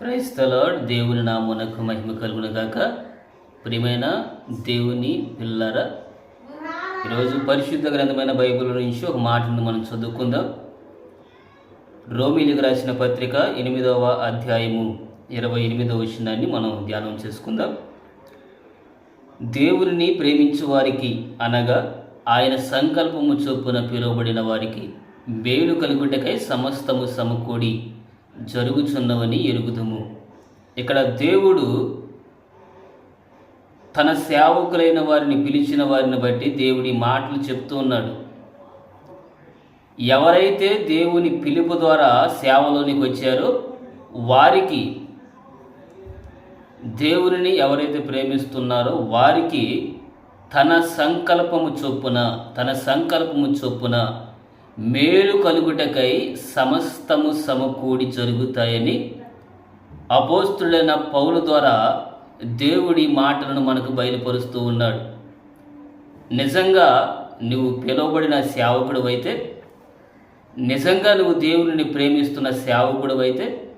క్రైస్తలాడ్ దేవుని నామునకు మహిమ కలుగును గాక. ప్రియమైన దేవుని పిల్లర ఈరోజు పరిశుద్ధ గ్రంథమైన బైబిల్ నుంచి ఒక మాటను మనం చదువుకుందాం. రోమిలికి రాసిన పత్రిక ఎనిమిదవ అధ్యాయము ఇరవై ఎనిమిదవ వచనాన్ని మనం ధ్యానం చేసుకుందాం. దేవుని ప్రేమించు వారికి అనగా ఆయన సంకల్పము చొప్పున పిలువబడిన వారికి మేలు కలుగుటకై సమస్తము సమకూడి జరుగుచున్నవని ఎరుగుదుము. ఇక్కడ దేవుడు తన సేవకులైన వారిని పిలిచిన వారిని బట్టి దేవుడి మాటలు చెప్తూ ఉన్నాడు. ఎవరైతే దేవుని పిలుపు ద్వారా సేవలోనికి వచ్చారో వారికి దేవునిని ఎవరైతే ప్రేమిస్తున్నారో వారికి తన సంకల్పము చొప్పున తన సంకల్పము చొప్పున మేలు కలుగుటకై సమస్తము సమకూడి జరుగుతాయని అపోస్తుడైన పౌలు ద్వారా దేవుడి మాటలను మనకు బయలుపరుస్తూ ఉన్నాడు. నిజంగా నువ్వు పిలువబడిన సేవకుడు అయితే నిజంగా నువ్వు దేవుడిని ప్రేమిస్తున్న సేవకుడు అయితే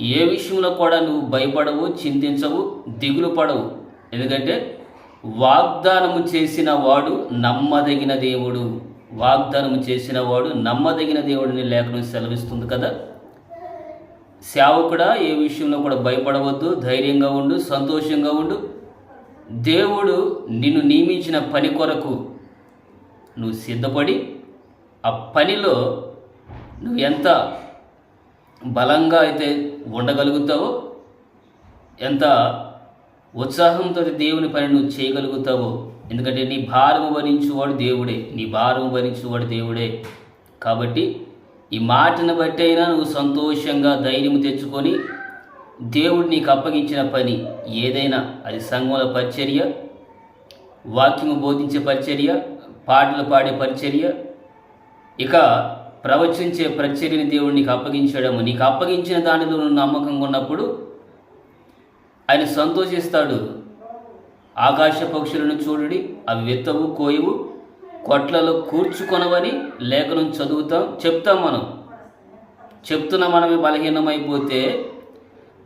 ఏ విషయంలో కూడా నువ్వు భయపడవు చింతించవు దిగులు పడవు. ఎందుకంటే వాగ్దానము చేసిన వాడు నమ్మదగిన దేవుడు. వాగ్దానం చేసిన వాడు నమ్మదగిన దేవుడిని లేఖనం సెలవిస్తుంది కదా. సేవకుడా ఏ విషయంలో కూడా భయపడవద్దు ధైర్యంగా ఉండు సంతోషంగా ఉండు. దేవుడు నిన్ను నియమించిన పని కొరకు నువ్వు సిద్ధపడి ఆ పనిలో నువ్వు ఎంత బలంగా అయితే ఉండగలుగుతావో ఎంత ఉత్సాహంతో దేవుని పని నువ్వు చేయగలుగుతావో. ఎందుకంటే నీ భారము భరించువాడు దేవుడే. నీ భారము భరించువాడు దేవుడే. కాబట్టి ఈ మాటను బట్టి అయినా నువ్వు సంతోషంగా ధైర్యం తెచ్చుకొని దేవుడు నీకు అప్పగించిన పని ఏదైనా అది సంఘముల పరిచర్య వాక్యము బోధించే పరిచర్య పాటలు పాడే పరిచర్య ఇక ప్రవచించే పరిచర్యని దేవుడు నీకు అప్పగించడము. నీకు అప్పగించిన దానిలో నువ్వు నమ్మకంగా ఉన్నప్పుడు ఆయన సంతోషిస్తాడు. ఆకాశ పక్షులను చూడుడి అవి వెత్తవు కోయవు కొట్లలో కూర్చుకొనవని లేఖనం చదువుతాం చెప్తాం మనం. చెప్తున్న మనమే బలహీనమైపోతే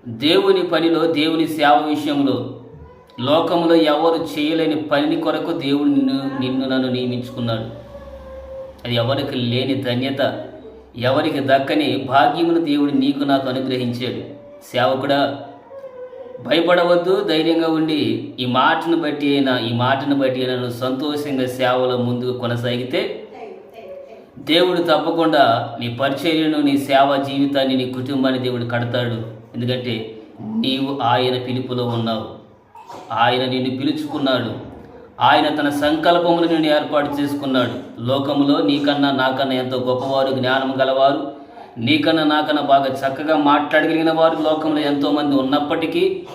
దేవుని పనిలో దేవుని సేవ విషయంలో లోకంలో ఎవరు చేయలేని పనిని కొరకు దేవుడు నిన్ను నిన్ను నన్ను నియమించుకున్నాడు. అది ఎవరికి లేని ధన్యత ఎవరికి దక్కని భాగ్యమును దేవుడు నీకు నాకు అనుగ్రహించాడు. సేవకుడా భయపడవద్దు ధైర్యంగా ఉండి ఈ మాటను బట్టి అయినా ఈ మాటను బట్టి అయినా నువ్వు సంతోషంగా సేవలో ముందుకు కొనసాగితే దేవుడు తప్పకుండా నీ పరిచర్యను నీ సేవా జీవితాన్ని నీ కుటుంబాన్ని దేవుడు కడతాడు. ఎందుకంటే నీవు ఆయన పిలుపులో ఉన్నావు. ఆయన నిన్ను పిలుచుకున్నాడు. ఆయన తన సంకల్పమును నిన్ను ఏర్పాటు చేసుకున్నాడు. లోకములో నీకన్నా నాకన్నా ఎంతో గొప్పవారు జ్ఞానం గలవారు నీకన్నా నాకన్నా బాగా చక్కగా మాట్లాడగలిగిన వారు లోకంలో ఎంతోమంది ఉన్నప్పటికీ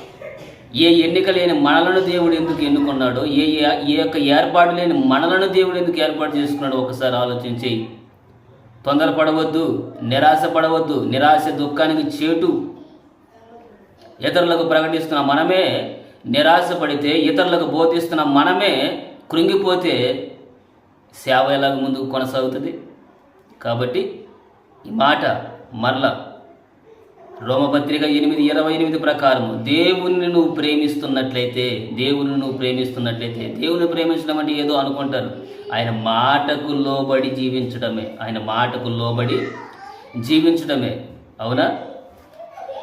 ఏ ఎన్నిక లేని మనలను దేవుడు ఎందుకు ఎన్నుకున్నాడో ఏ ఏ- యొక్క ఏర్పాటు లేని మనలను దేవుడు ఎందుకు ఏర్పాటు చేసుకున్నాడో ఒకసారి ఆలోచించి. తొందరపడవద్దు నిరాశ పడవద్దు నిరాశ దుఃఖానికి చేటు. ఇతరులకు ప్రకటిస్తున్న మనమే నిరాశ పడితే ఇతరులకు బోధిస్తున్న మనమే కృంగిపోతే సేవ ఎలాగ ముందుకు కొనసాగుతుంది? కాబట్టి ఈ మాట మరల రోమపత్రిక ఎనిమిది ఇరవై ఎనిమిది ప్రకారము దేవుణ్ణి నువ్వు ప్రేమిస్తున్నట్లయితే దేవుని నువ్వు ప్రేమిస్తున్నట్లయితే దేవుని ప్రేమించడం అంటే ఏదో అనుకుంటారు. ఆయన మాటకు లోబడి జీవించడమే ఆయన మాటకు లోబడి జీవించడమే అవునా?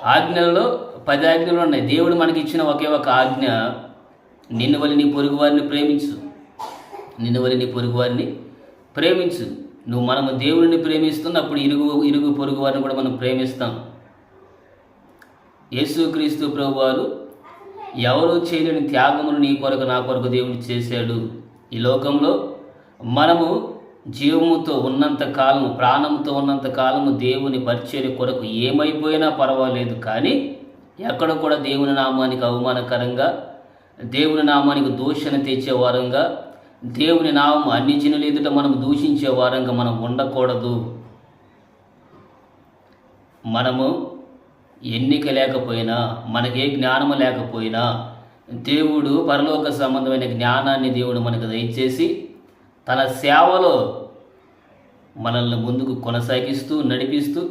ఆజ్ఞలలో పది ఆజ్ఞలు ఉన్నాయి. దేవుడు మనకి ఇచ్చిన ఒకే ఒక ఆజ్ఞ నిన్ను వలి నీ పొరుగు వారిని ప్రేమించు. నిన్ను వలి నీ పొరుగు వారిని ప్రేమించు. నువ్వు మనము దేవుడిని ప్రేమిస్తున్నప్పుడు ఇరుగు ఇరుగు పొరుగు వారిని కూడా మనం ప్రేమిస్తాం. యేసుక్రీస్తు ప్రభు వారు ఎవరు చేయలేని త్యాగమును నీ కొరకు నా కొరకు దేవుడు చేశాడు. ఈ లోకంలో మనము జీవముతో ఉన్నంత కాలము ప్రాణంతో ఉన్నంత కాలము దేవుని పరిచర్య కొరకు ఏమైపోయినా పర్వాలేదు కానీ ఎక్కడ కూడా దేవుని నామానికి అవమానకరంగా దేవుని నామానికి దూషణ తెచ్చే వారంగా దేవుని నామం అన్ని జనుల ఎదుట మనం దూషించే వారంగా మనం ఉండకూడదు. మనము ఎన్నిక లేకపోయినా మనకే జ్ఞానము లేకపోయినా దేవుడు పరలోక సంబంధమైన జ్ఞానాన్ని దేవుడు మనకు దయచేసి తన సేవలో మనల్ని ముందుకు కొనసాగిస్తూ నడిపిస్తూ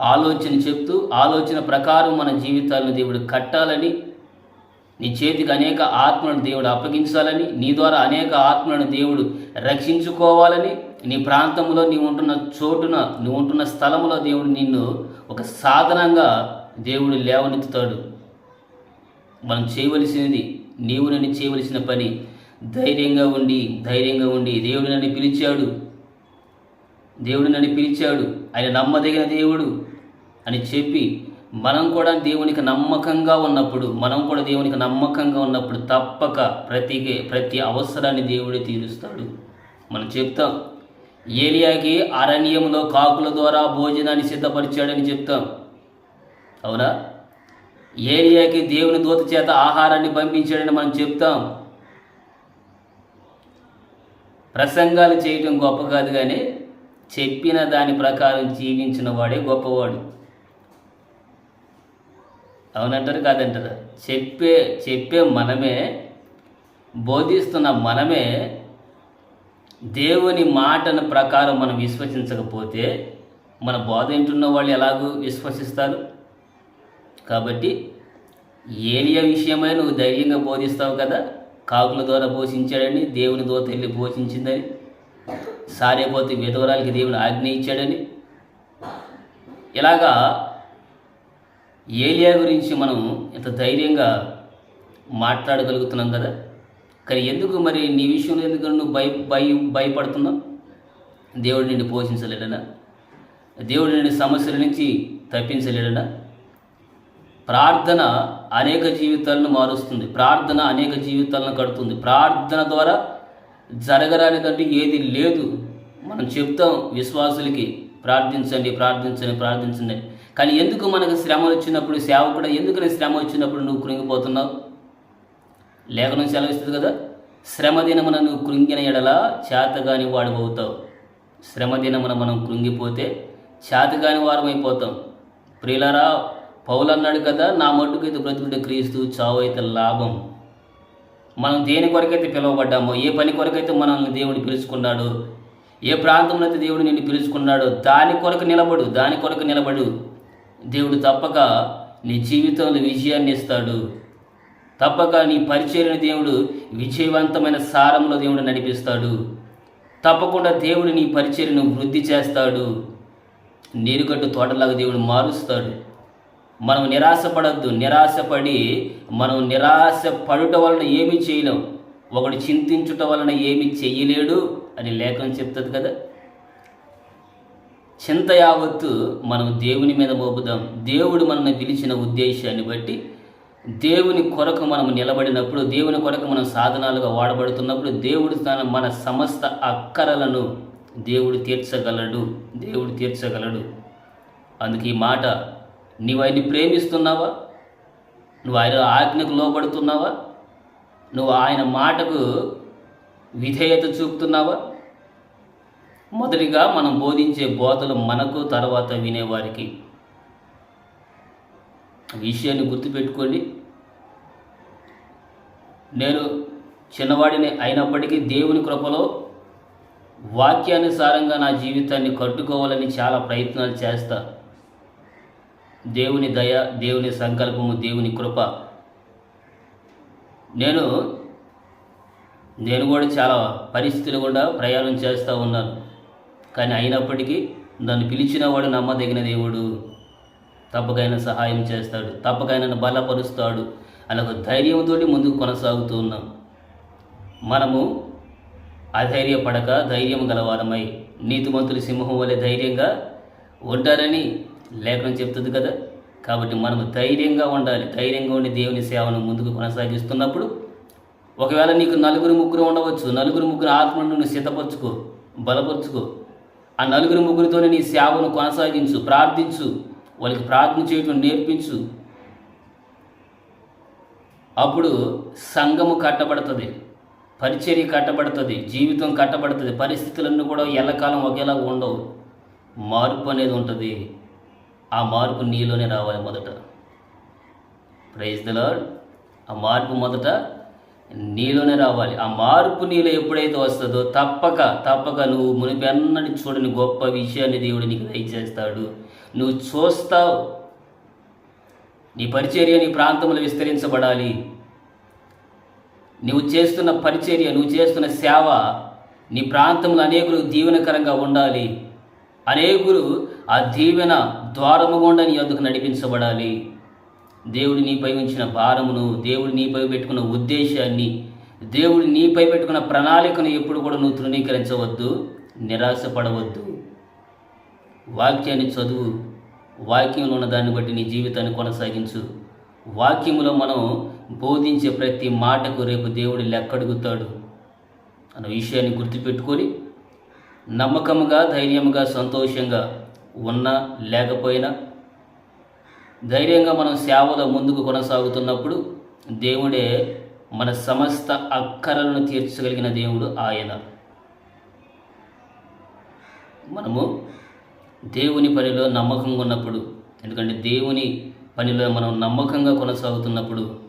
ఆలోచన చెప్తూ ఆలోచన ప్రకారం మన జీవితాలను దేవుడు కట్టాలని నీ చేతికి అనేక ఆత్మలను దేవుడు అప్పగించాలని నీ ద్వారా అనేక ఆత్మలను దేవుడు రక్షించుకోవాలని నీ ప్రాంతంలో నీవు ఉంటున్న చోటున నువ్వు ఉంటున్న స్థలంలో దేవుడు నిన్ను ఒక సాధనంగా దేవుడు లేవనెత్తుతాడు. మనం చేయవలసినది నీవు నన్ను చేయవలసిన పని. ధైర్యంగా ఉండి ధైర్యంగా ఉండి దేవుడు నన్ను పిలిచాడు. దేవుడు నన్ను పిలిచాడు. ఆయన నమ్మదగిన దేవుడు అని చెప్పి మనం కూడా దేవునికి నమ్మకంగా ఉన్నప్పుడు మనం కూడా దేవునికి నమ్మకంగా ఉన్నప్పుడు తప్పక ప్రతి ప్రతి అవసరాన్ని దేవుడే తీరుస్తాడు. మనం చెప్తాం ఏలియాకి అరణ్యంలో కాకుల ద్వారా భోజనాన్ని సిద్ధపరిచాడని చెప్తాం. అవునా? ఏలియాకి దేవుని దూత చేత ఆహారాన్ని పంపించాడని మనం చెప్తాం. ప్రసంగాలు చేయటం గొప్ప కాదు కానీ చెప్పిన దాని ప్రకారం జీవించిన వాడే గొప్పవాడు. అవునంటారు కాదంటారు. చెప్పే చెప్పే మనమే బోధిస్తున్న మనమే దేవుని మాటను ప్రకారం మనం విశ్వసించకపోతే మన బోధ వింటున్న వాళ్ళు ఎలాగూ విశ్వసిస్తారు? కాబట్టి ఏలియా విషయమై నువ్వు ధైర్యంగా బోధిస్తావు కదా? కాకుల ద్వారా పోషించాడని దేవుని దూత వెళ్ళి పోషించిందని సారేపోతే విధవరాలకి దేవుని ఆజ్ఞ ఇచ్చాడని. ఇలాగా ఏలియా గురించి మనం ఇంత ధైర్యంగా మాట్లాడగలుగుతున్నాం కదా? కానీ ఎందుకు మరి నీ విషయంలో ఎందుకు నువ్వు భయ భయ భయపడుతున్నావు? దేవుడు నిన్ను పోషించలేడనా? దేవుడు నిన్ను సమస్యల నుంచి తప్పించలేడనా? ప్రార్థన అనేక జీవితాలను మారుస్తుంది. ప్రార్థన అనేక జీవితాలను కడుతుంది. ప్రార్థన ద్వారా జరగరానిదంటే ఏది లేదు. మనం చెప్తాం విశ్వాసులకి ప్రార్థించండి ప్రార్థించండి ప్రార్థించండి కానీ ఎందుకు మనకు శ్రమ వచ్చినప్పుడు సేవకుడు ఎందుకు నీ శ్రమ వచ్చినప్పుడు నువ్వు కృంగిపోతున్నావు? లేఖనం సెలవిస్తుంది కదా శ్రమ దినమున నువ్వు కృంగిన ఎడల చేతగాని వాడు అవుతావు. శ్రమ దినమున మనం కృంగిపోతే చేతగాని వారం అయిపోతాం. ప్రియులారా పౌలు అన్నాడు కదా నా మట్టుకైతే బ్రతుకుంటే క్రీస్తు చావు అయితే లాభం. మనం దేని కొరకైతే పిలువబడ్డామో ఏ పని కొరకైతే మనల్ని దేవుడు పిలుచుకున్నాడు ఏ ప్రాంతంలో అయితే దేవుడు నిన్ను పిలుచుకున్నాడో దాని కొరకు నిలబడు దాని కొరకు నిలబడు. దేవుడు తప్పక నీ జీవితంలో విజయాన్ని ఇస్తాడు. తప్పక నీ పరిచయని దేవుడు విజయవంతమైన సారంలో దేవుడు నడిపిస్తాడు. తప్పకుండా దేవుడు నీ పరిచయను వృద్ధి చేస్తాడు. నీరుగట్టు తోటలాగా దేవుడు మారుస్తాడు. మనం నిరాశపడద్దు. నిరాశపడి మనం నిరాశ పడుట వలన ఏమీ చేయలేం. ఒకడు చింతించుట వలన ఏమీ చెయ్యలేడు అని లేఖనం చెప్తుంది కదా. చింత యావత్తు మనం దేవుని మీద మోపుదాం. దేవుడు మనల్ని పిలిచిన ఉద్దేశాన్ని బట్టి దేవుని కొరకు మనం నిలబడినప్పుడు దేవుని కొరకు మనం సాధనాలుగా వాడబడుతున్నప్పుడు దేవుడు తన మన సమస్త అక్కరలను దేవుడు తీర్చగలడు. దేవుడు తీర్చగలడు. అందుకే ఈ మాట నీవు ఆయన్ని ప్రేమిస్తున్నావా? నువ్వు ఆయన ఆజ్ఞకు లోబడుతున్నావా? నువ్వు ఆయన మాటకు విధేయత చూపుతున్నావా? మొదటిగా మనం బోధించే బోధలు మనకు తర్వాత వినేవారికి. విషయాన్ని గుర్తుపెట్టుకోండి. నేను చిన్నవాడిని అయినప్పటికీ దేవుని కృపలో వాక్యానుసారంగా నా జీవితాన్ని కట్టుకోవాలని చాలా ప్రయత్నాలు చేస్తా. దేవుని దయ దేవుని సంకల్పము దేవుని కృప. నేను నేను కూడా చాలా పరిస్థితులు కూడా ప్రయాణం చేస్తూ ఉన్నాను. కానీ అయినప్పటికీ నన్ను పిలిచిన వాడు నమ్మదగిన దేవుడు. తప్పకైనా సహాయం చేస్తాడు తప్పకైనా బలపరుస్తాడు అలా ఒక ధైర్యంతో ముందుకు కొనసాగుతూ ఉన్నాం. మనము అధైర్యపడక ధైర్యం గలవారమై నీతిమంతులు సింహం వలె ధైర్యంగా ఉంటారని లేఖనం చెప్తుంది కదా. కాబట్టి మనం ధైర్యంగా ఉండాలి ధైర్యంగా ఉండి దేవుని సేవను ముందుకు కొనసాగిస్తున్నప్పుడు ఒకవేళ నీకు నలుగురు ముగ్గురు ఉండవచ్చు నలుగురు ముగ్గురు ఆత్మను నువ్వు సిద్ధపరచుకో బలపరుచుకో. ఆ నలుగురు ముగ్గురితోనే నీ సేవను కొనసాగించు ప్రార్థించు వాళ్ళకి ప్రార్థన చేయటం నేర్పించు. అప్పుడు సంఘము కట్టబడుతుంది పరిచర్య కట్టబడుతుంది జీవితం కట్టబడుతుంది పరిస్థితులన్నీ కూడా ఎల్లకాలం ఒకేలా ఉండవు. మార్పు అనేది ఉంటుంది. ఆ మార్పు నీలోనే రావాలి మొదట. ప్రైజ్ ద లార్డ్ ఆ మార్పు మొదట నీలోనే రావాలి. ఆ మార్పు నీలో ఎప్పుడైతే వస్తుందో తప్పక తప్పక నువ్వు మునిపెన్నటి చూడని గొప్ప విషయాన్ని దేవుడు నీకు దయచేస్తాడు. నువ్వు చూస్తావు. నీ పరిచర్య నీ ప్రాంతంలో విస్తరించబడాలి. నువ్వు చేస్తున్న పరిచర్య నువ్వు చేస్తున్న సేవ నీ ప్రాంతంలో అనేకులు దీవెనకరంగా ఉండాలి. అనేకులు ఆ దీవెన ద్వారము గుండా నీ అందుకు నడిపించబడాలి. దేవుడు నీపై ఉంచిన భారమును దేవుడు నీపై పెట్టుకున్న ఉద్దేశాన్ని దేవుడు నీపై పెట్టుకున్న ప్రణాళికను ఎప్పుడు కూడా నువ్వు తృణీకరించవద్దు నిరాశపడవద్దు. వాక్యాన్ని చదువు. వాక్యంలో ఉన్న దాన్ని బట్టి నీ జీవితాన్ని కొనసాగించు. వాక్యములో మనం బోధించే ప్రతి మాటకు రేపు దేవుడు లెక్కడుగుతాడు. అన్న విషయాన్ని గుర్తుపెట్టుకొని నమ్మకముగా ధైర్యముగా సంతోషంగా ఉన్నా లేకపోయినా ధైర్యంగా మనం సేవలో ముందుకు కొనసాగుతున్నప్పుడు దేవుడే మన సమస్త అక్కరలను తీర్చగలిగిన దేవుడు ఆయన. మనము దేవుని పనిలో నమ్మకంగా ఉన్నప్పుడు ఎందుకంటే దేవుని పనిలో మనం నమ్మకంగా కొనసాగుతున్నప్పుడు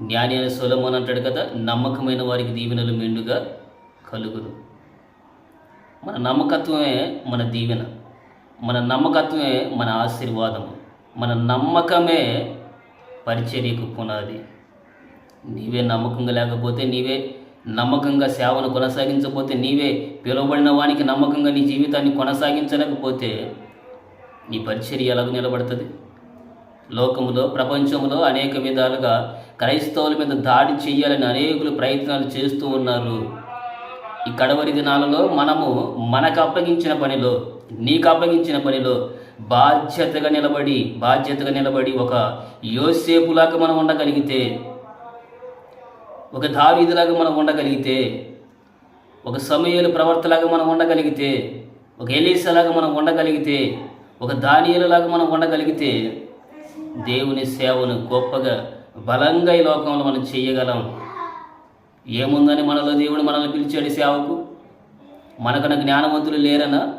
జ్ఞాని అయిన సులభం అంటాడు కదా నమ్మకమైన వారికి దీవెనలు మెండుగా కలుగును. మన నమ్మకత్వమే మన దీవెన. మన నమ్మకత్వమే మన ఆశీర్వాదము. మన నమ్మకమే పరిచర్యకు పునాది. నీవే నమ్మకంగా లేకపోతే నీవే నమ్మకంగా సేవను కొనసాగించకపోతే నీవే పిలువబడిన వానికి నమ్మకంగా నీ జీవితాన్ని కొనసాగించలేకపోతే నీ పరిచర్య ఎలాగ నిలబడుతుంది. లోకములో ప్రపంచంలో అనేక విధాలుగా క్రైస్తవుల మీద దాడి చేయాలని అనేకులు ప్రయత్నాలు చేస్తూ ఉన్నారు. ఈ కడవరి దినాలలో మనము మనకు అప్పగించిన పనిలో నీకు అప్పగించిన పనిలో బాధ్యతగా నిలబడి బాధ్యతగా నిలబడి ఒక యోసేపులాగా మనం ఉండగలిగితే ఒక దావీదులాగా మనం ఉండగలిగితే ఒక సమయాలు ప్రవర్తలాగా మనం ఉండగలిగితే ఒక ఎలీసలాగా మనం ఉండగలిగితే ఒక దానియలలాగా మనం ఉండగలిగితే దేవుని సేవను గొప్పగా బలంగా ఈ లోకంలో మనం చేయగలం. ఏముందని మనలో దేవుడు మనల్ని పిలిచాడు సేవకు? మనకన్నా జ్ఞానవంతులు లేరనా?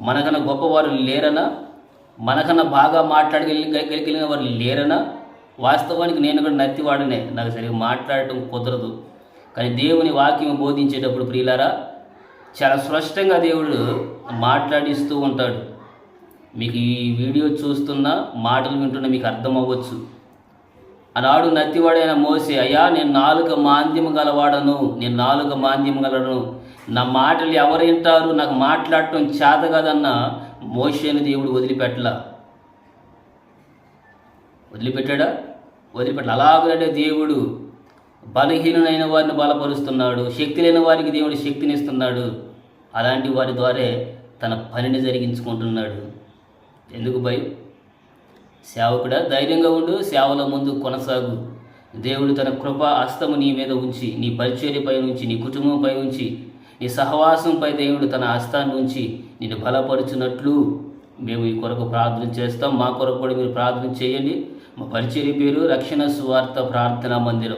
మనకన్నా గొప్పవారు లేరనా మనకన్నా బాగా మాట్లాడగలిగిన వారు లేరనా వాస్తవానికి నేను కూడా నత్తివాడనే. నాకు సరిగ్గా మాట్లాడటం కుదరదు. కానీ దేవుని వాక్యం బోధించేటప్పుడు ప్రియులారా చాలా స్పష్టంగా దేవుడు మాట్లాడిస్తూ ఉంటాడు. మీకు ఈ వీడియో చూస్తున్న మాటలు వింటున్న మీకు అర్థం అవ్వచ్చు. ఆనాడు నత్తివాడైన మోసే అయ్యా నేను నాలుక మాంద్యం గలవాడను నేను నాలుక మాంద్యం గలను నా మాటలు ఎవరు వింటారు? నాకు మాట్లాడటం చేత కదన్న మోషేని దేవుడు వదిలిపెట్టలా. వదిలిపెట్టాడా? వదిలిపెట్ట అలాగనే దేవుడు బలహీనులైన వారిని బలపరుస్తున్నాడు. శక్తి లేని వారికి దేవుడు శక్తిని ఇస్తున్నాడు అలాంటి వారి ద్వారా తన పనిని జరిగించుకుంటున్నాడు. ఎందుకు భయం? సేవకుడా ధైర్యంగా ఉండు. సేవలో ముందు కొనసాగు. దేవుడు తన కృప హస్తము నీ మీద ఉంచి నీ పరిచర్యపై ఉంచి నీ కుటుంబంపై ఉంచి నీ సహవాసంపై దేవుడు తన హస్తాన్ని ఉంచి నిన్ను బలపరుచున్నట్లు మేము ఈ కొరకు ప్రార్థన చేస్తాం. మా కొరకు కూడా మీరు ప్రార్థన చేయండి. మా పరిచర్య పేరు రక్షణ సువార్త ప్రార్థనా మందిరం.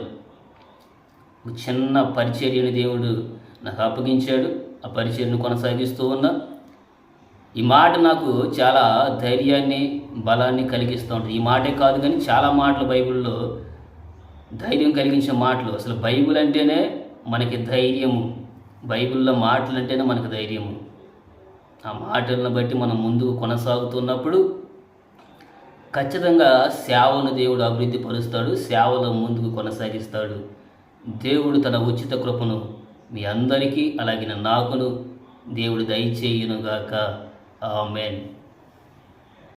ఒక చిన్న పరిచర్యని దేవుడు నాకు అప్పగించాడు. ఆ పరిచర్యను కొనసాగిస్తూ ఉన్నా. ఈ మాట నాకు చాలా ధైర్యాన్ని బలాన్ని కలిగిస్తూ ఉంటుంది. ఈ మాటే కాదు కానీ చాలా మాటలు బైబిల్లో ధైర్యం కలిగించే మాటలు. అసలు బైబిల్ అంటేనే మనకి ధైర్యము. బైబిల్లో మాటలు అంటేనే మనకు ధైర్యము. ఆ మాటలను బట్టి మనం ముందుకు కొనసాగుతున్నప్పుడు ఖచ్చితంగా సేవను దేవుడు అభివృద్ధి పరుస్తాడు సేవలో ముందుకు కొనసాగిస్తాడు. దేవుడు తన ఉచిత కృపను మీ అందరికీ అలాగే నాకును దేవుడు దయచేయునుగాక. ఆమెన్.